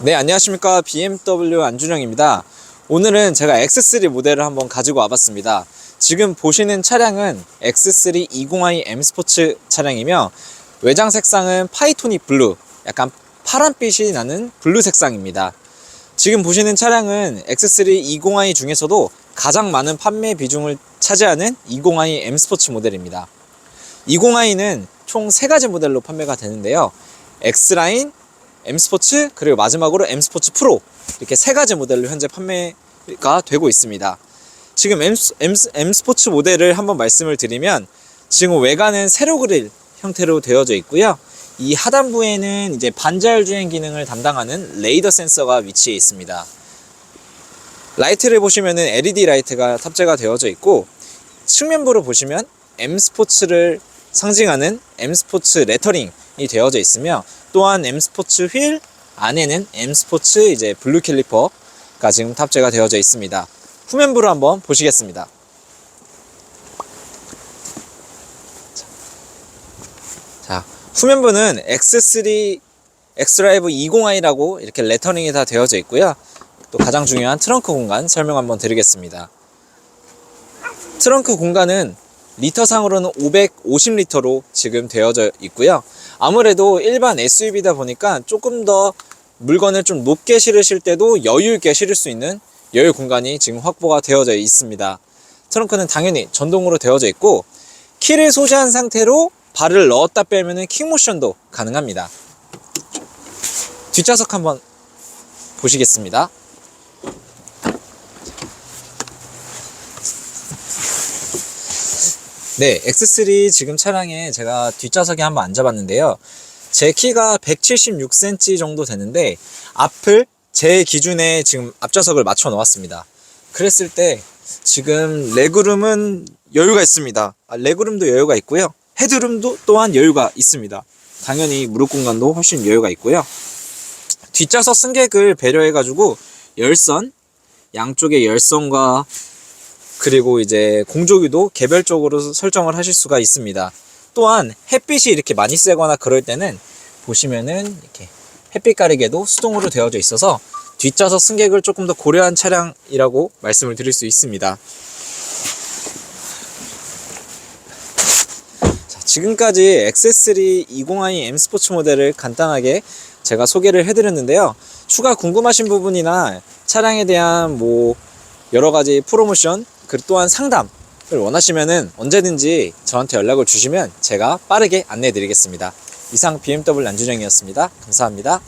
네, 안녕하십니까. BMW 안준영입니다. 오늘은 제가 X3 모델을 한번 가지고 와봤습니다. 지금 보시는 차량은 X3 20i M 스포츠 차량이며 외장 색상은 파이토닉 블루, 약간 파란빛이 나는 블루 색상입니다. 지금 보시는 차량은 X3 20i 중에서도 가장 많은 판매 비중을 차지하는 20i M 스포츠 모델입니다. 20i는 총세 가지 모델로 판매가 되는데요. X라인, M 스포츠 그리고 마지막으로 M 스포츠 프로 이렇게 세 가지 모델로 현재 판매가 되고 있습니다. 지금 M, M, M 스포츠 모델을 한번 말씀을 드리면 지금 외관은 세로 그릴 형태로 되어져 있고요. 이 하단부에는 이제 반자율 주행 기능을 담당하는 레이더 센서가 위치해 있습니다. 라이트를 보시면은 LED 라이트가 탑재가 되어져 있고 측면부로 보시면 M 스포츠를 상징하는 M 스포츠 레터링이 되어져 있으며 또한 M 스포츠 휠 안에는 M 스포츠 이제 블루 캘리퍼가 지금 탑재가 되어져 있습니다. 후면부를 한번 보시겠습니다. 자, 후면부는 X3 X드라이브 20i라고 이렇게 레터링이 다 되어져 있고요. 또 가장 중요한 트렁크 공간 설명 한번 드리겠습니다. 트렁크 공간은 리터상으로는 550리터로 지금 되어져 있고요. 아무래도 일반 SUV다 보니까 조금 더 물건을 좀 높게 실으실 때도 여유 있게 실을 수 있는 여유 공간이 지금 확보가 되어져 있습니다. 트렁크는 당연히 전동으로 되어져 있고 키를 소지한 상태로 발을 넣었다 빼면은 킥모션도 가능합니다. 뒷좌석 한번 보시겠습니다. 네, X3 지금 차량에 제가 뒷좌석에 한번 앉아봤는데요. 제 키가 176cm 정도 되는데 앞을 제 기준에 지금 앞좌석을 맞춰 놓았습니다. 그랬을 때 지금 레그룸은 여유가 있습니다. 아, 레그룸도 여유가 있고요. 헤드룸도 또한 여유가 있습니다. 당연히 무릎 공간도 훨씬 여유가 있고요. 뒷좌석 승객을 배려해가지고 열선, 양쪽에 열선과 그리고 이제 공조기도 개별적으로 설정을 하실 수가 있습니다. 또한 햇빛이 이렇게 많이 세거나 그럴 때는 보시면은 이렇게 햇빛 가리개도 수동으로 되어져 있어서 뒷좌석 승객을 조금 더 고려한 차량이라고 말씀을 드릴 수 있습니다. 자, 지금까지 X3 20i M 스포츠 모델을 간단하게 제가 소개를 해드렸는데요. 추가 궁금하신 부분이나 차량에 대한 뭐 여러 가지 프로모션 그 또한 상담을 원하시면은 언제든지 저한테 연락을 주시면 제가 빠르게 안내해 드리겠습니다. 이상 BMW 안준영이었습니다. 감사합니다.